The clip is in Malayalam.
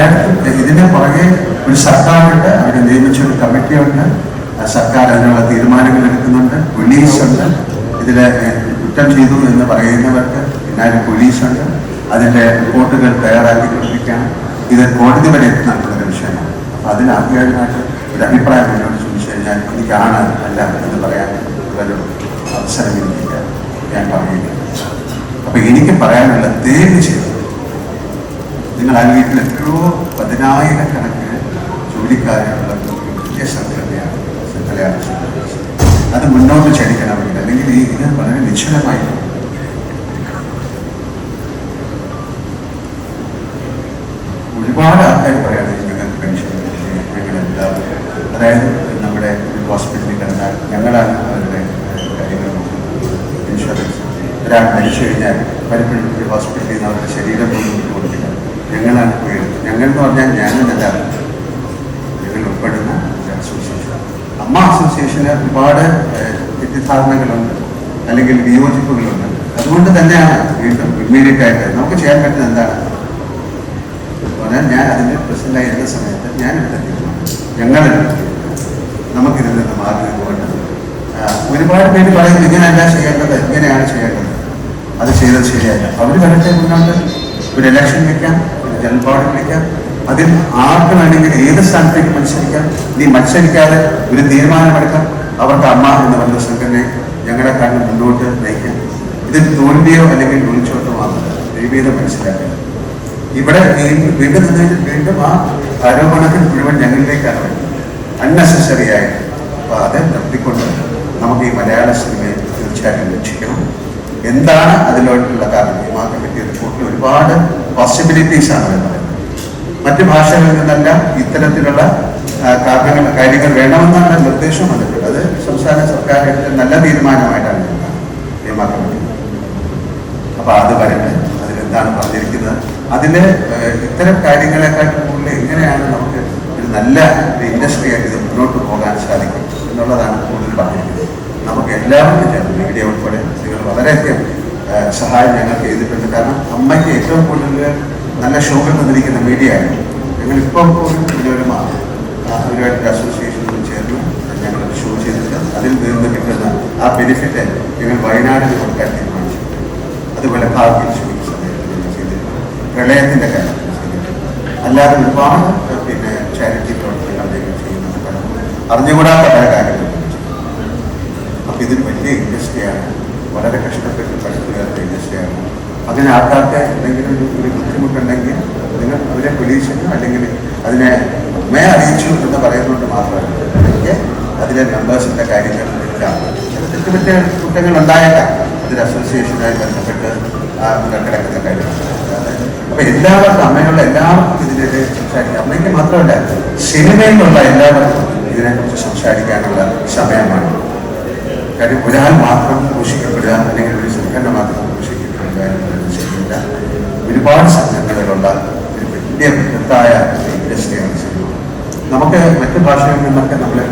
പലയിടത്തും ഇതിന്റെ പുറകെ ഒരു സർക്കാരുണ്ട്. അവരെ നിയമിച്ച ഒരു കമ്മിറ്റിയുണ്ട്. സർക്കാർ അതിനുള്ള തീരുമാനങ്ങൾ എടുക്കുന്നുണ്ട്. പോലീസുണ്ട്. ഇതിലെ കുറ്റം ചെയ്തു എന്ന് പറയുന്നവർക്ക് പിന്നാലെ പോലീസുണ്ട്. അതിന്റെ റിപ്പോർട്ടുകൾ തയ്യാറാക്കിക്കൊണ്ടിരിക്കുകയാണ് ഇത് കോടതി വരെ എത്തുന്നുള്ള ഒരു വിഷയമാണ്. അപ്പൊ അതിന് ആദ്യമായിട്ട് ഒരു അഭിപ്രായം എന്നോട് ചോദിച്ചു കഴിഞ്ഞാൽ എനിക്കാണ് അല്ല എന്ന് പറയാൻ ഒരു അവസരം എനിക്കില്ല ഞാൻ പറയുന്നത് അപ്പൊ എനിക്ക് പറയാനുള്ള ദയവ് ചെയ്തു നിങ്ങൾ ആ വീട്ടിൽ എത്രയോ പതിനായിരക്കണക്കിന് ജോലിക്കാരുള്ള ഒരു വലിയ സംഘടനയാണ് സംഘടനയാണ് അത് മുന്നോട്ട് ചലിക്കണമെങ്കിൽ അല്ലെങ്കിൽ ഈ ഇത് വളരെ നിശ്ചലമായി. ഒരുപാട് ആൾക്കാർ പറയുന്നത് ഞങ്ങൾക്ക് പെൻഷൻ അതായത് നമ്മുടെ ഹോസ്പിറ്റലിൽ കിടന്നാൽ ഞങ്ങളാണ് അവരുടെ കാര്യങ്ങൾ നോക്കുന്നത്. ഇൻഷുറൻസ് ഒരാൾ മരിച്ചു കഴിഞ്ഞാൽ പലപ്പോഴും ഹോസ്പിറ്റലിൽ നിന്ന് അവരുടെ ശരീരം പോലും ഞങ്ങളാണ് പോയി എടുത്തത്. ഞങ്ങൾ എന്ന് പറഞ്ഞാൽ ഞാനെന്നല്ല ഞങ്ങൾ ഉൾപ്പെടുന്ന അസോസിയേഷൻ അമ്മ അസോസിയേഷന് ഒരുപാട് തെറ്റിദ്ധാരണകളുണ്ട് അല്ലെങ്കിൽ വിയോജിപ്പുകളുണ്ട്. അതുകൊണ്ട് തന്നെയാണ് വീണ്ടും ഇമ്മീഡിയറ്റ് ആയിട്ട് നമുക്ക് ചെയ്യാൻ പറ്റുന്നത് എന്താണ്? പറഞ്ഞാൽ ഞാൻ അതിന്റെ പ്രസിഡന്റായിരുന്ന സമയത്ത് ഞാൻ എടുത്ത തീരുമാനം ഞങ്ങൾ നമുക്കിതിൽ നിന്ന് മാറി നിന്നുകൊണ്ട് ഒരുപാട് പേര് പറയുന്നത് ഇങ്ങനെയല്ല ചെയ്യേണ്ടത് ഇങ്ങനെയാണ് ചെയ്യേണ്ടത്. അത് ചെയ്തത് ശരിയല്ല. അവർ വരട്ടെ മുന്നോട്ട്. ഒരു ഇലക്ഷൻ വെക്കാം. ബോഡി വിളിക്കാം അതിൽ ആർക്ക് വേണമെങ്കിൽ ഏത് സ്ഥാനത്തേക്ക് മത്സരിക്കാം. നീ മത്സരിക്കാതെ ഒരു തീരുമാനമെടുക്കാം. അവർക്ക് അമ്മ എന്ന് പറഞ്ഞ സംഘടനയെ ഞങ്ങളെ കണ്ട് മുന്നോട്ട് നയിക്കാം. ഇത് തോൽവിയോ അല്ലെങ്കിൽ ഒളിച്ചോട്ടോ മാത്രം ദൈവീതം മനസ്സിലാക്കുക. ഇവിടെ വീണ്ടും വീണ്ടും ആ ആരോപണത്തിൽ മുഴുവൻ ഞങ്ങളിലേക്കാണ് വരുന്നത്. അൺനെസസറി ആയിട്ട്. അപ്പൊ അത് നിർത്തിക്കൊണ്ട് നമുക്ക് ഈ മലയാള സിനിമയെ തീർച്ചയായിട്ടും രക്ഷിക്കണം. എന്താണ് അതിലോട്ടുള്ള കാരണം? ഈ കിട്ടിയ റിപ്പോർട്ടിൽ ഒരുപാട് പോസിബിലിറ്റീസ് ആണ് പറയുന്നത്. മറ്റ് ഭാഷകളിൽ നിന്നെല്ലാം ഇത്തരത്തിലുള്ള കാരണങ്ങൾ കാര്യങ്ങൾ വേണമെന്നാണ് നിർദ്ദേശം വന്നിട്ടുള്ളത്. അത് സംസ്ഥാന സർക്കാർ എടുത്ത നല്ല തീരുമാനമായിട്ടാണ് ഞാൻ കാണുന്നത്. നിയമ കമ്മിറ്റി അപ്പൊ അത് വരട്ടെ. അതിലെന്താണ് പറഞ്ഞിരിക്കുന്നത്? അതിൽ ഇത്തരം കാര്യങ്ങളെക്കാൾ കൂടുതൽ എങ്ങനെയാണ് നമുക്ക് ഒരു നല്ല ഒരു ഇൻഡസ്ട്രി ആയിട്ട് ഇത് മുന്നോട്ട് പോകാൻ സാധിക്കും എന്നുള്ളതാണ് കൂടുതൽ പറഞ്ഞിരിക്കുന്നത്. നമുക്ക് എല്ലാവർക്കും ചേർന്ന് മീഡിയ ഉൾപ്പെടെ നിങ്ങൾ വളരെയധികം സഹായം ഞങ്ങൾക്ക് ചെയ്തിട്ടുണ്ട്. കാരണം അമ്മയ്ക്ക് ഏറ്റവും കൂടുതൽ നല്ല ഷോകൾ തന്നിരിക്കുന്ന മീഡിയ ആയിരുന്നു. മാ- ആ, ഒരുപാട് അസോസിയേഷനോട് ചേർന്ന് ഞങ്ങൾ ഷോ ചെയ്തിട്ട് അതിൽ നിന്ന് കിട്ടുന്ന ആ ബെനിഫിറ്റ് ഞങ്ങൾ വയനാടിന് കൊടുക്കാൻ തീരുമാനിച്ചു അതുപോലെ ഭാഗ്യം ചോദിച്ച സമയത്ത് ഞങ്ങൾ ചെയ്തിട്ടുണ്ട്. പ്രളയത്തിന്റെ ചെയ്തിട്ടുണ്ട്. അല്ലാതെ ഒരുപാട് പിന്നെ ചാരിറ്റി പ്രവർത്തനങ്ങൾ ചെയ്യുന്നുണ്ട്. അറിഞ്ഞുകൂടാത്ത പല കാര്യങ്ങളും. ഇതൊരു വലിയ ഇൻഡസ്ട്രിയാണ് വളരെ കഷ്ടപ്പെട്ട് പഠിക്കുന്ന ഇൻഡസ്ട്രിയാണ് ആൾക്കാർക്ക് എന്തെങ്കിലും ഒരു ബുദ്ധിമുട്ടുണ്ടെങ്കിൽ നിങ്ങൾ അവരെ പോലീസിന് അല്ലെങ്കിൽ അതിനെ മേ അറിയിച്ചു എന്ന് പറയുന്നത് മാത്രമല്ല. എനിക്ക് അതിലെ മെമ്പേഴ്സിന്റെ കാര്യങ്ങൾ ചില തെറ്റുപറ്റ കുറ്റങ്ങൾ ഉണ്ടായേക്കാം. അതിൽ അസോസിയേഷനുമായി ബന്ധപ്പെട്ട് കിടക്കുന്ന കാര്യങ്ങൾ. അപ്പൊ എല്ലാവർക്കും അമ്മയുള്ള എല്ലാവർക്കും ഇതിനെതിരെ സംസാരിക്കാം. അമ്മയ്ക്ക് മാത്രമല്ല സിനിമയിലുള്ള എല്ലാവർക്കും ഇതിനെക്കുറിച്ച് സംസാരിക്കാനുള്ള സമയമാണ്. കാര്യം ഒരാൾ മാത്രം ഘോഷിക്കപ്പെടുക അല്ലെങ്കിൽ ഒരു സംഘടന മാത്രം ഘോഷിക്കപ്പെടുക എന്നുള്ളത് ശരിയല്ല ഒരുപാട് സംഘടനകളുള്ള ഒരു വലിയ ബൃഹത്തായ ഇൻഡസ്ട്രിയാണ് നമുക്ക് മറ്റു ഭാഷകളിൽ നിന്നൊക്കെ നമ്മളെ